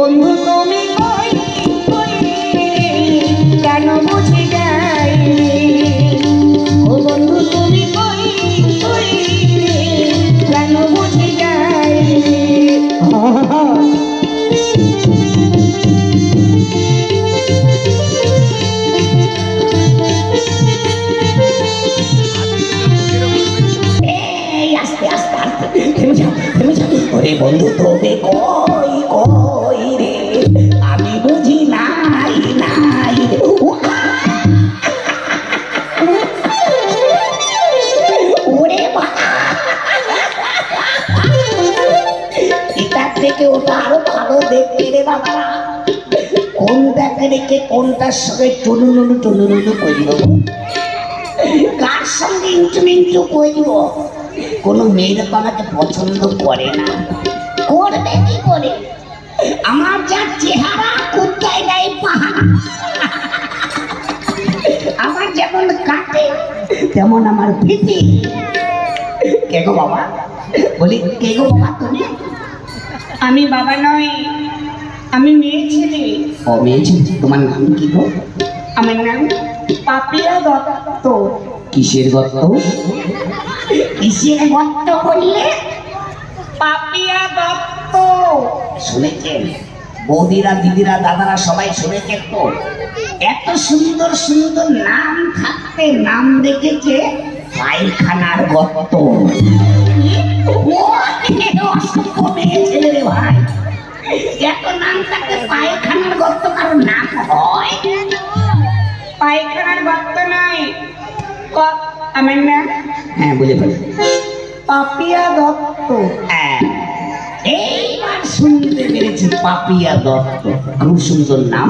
বন্ধু তুমি কেন বুঝি যাইনি ও বন্ধু তুমি কেন বুঝি যাইনি আস্তে আস্তে আস্তে, থেমে যাও কই কই? থেকে ওটা আরও ভালো দেখতে রে বাবা। কোনটাকে রেখে কোনটার সঙ্গে টুনুনুনু টুনুনুনু করিব কার সঙ্গে ইঞ্চু মিঞ্চু করিব কোনো মেয়েরা আমাকে পছন্দ করে না। করবে কি করে? আমার যা চেহারা কোথায় নাই পাহাড়। আমার যেমন কাটে, তেমন আমার ভীতি কে গো বাবা? বলি, কে গো বাবা তুমি? আমি বাবা নই আমি মেয়ে ছেলে। ও মেয়ে ছেলে? তোমার নাম কি গো? আমার নাম পাপিয়া দত্ত। কিসের দত্ত? কিসের দত্ত বললে? পাপিয়া দত্ত। শুনেছেন? বৌদিরা দিদিরা দাদারা সবাই শুনেছেন তো? এত সুন্দর সুন্দর নাম থাকতে নাম দেখেছে পায়খানার গর্ত। ভাই এত নাম থাকতে পায়খানার গর্ত কারও নাম হয়? পায়খানার গর্ত নয় আমার হ্যাঁ বুঝে ফেলি। পাপিয়া দত্ত। হ্যাঁ, এইবার শুনতে পেরেছি পাপিয়া দত্ত। খুব সুন্দর নাম।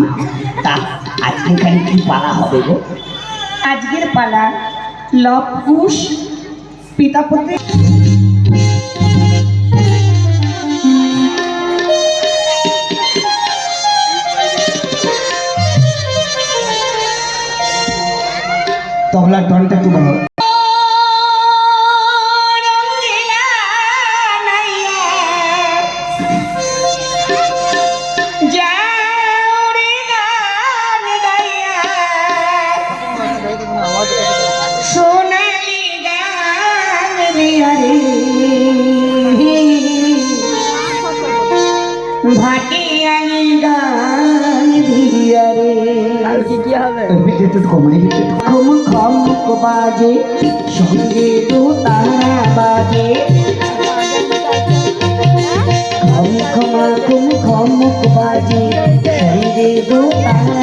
তা আজকে কি পালা হবে গো? আজকের পালা লব কুশ পিতাপতি তবলার টনটা একটু ভালো একটু কমে খম খম বাজে সঙ্গে তো তারা বাজে। খম খম খুম খম বাজে সঙ্গে তো তারা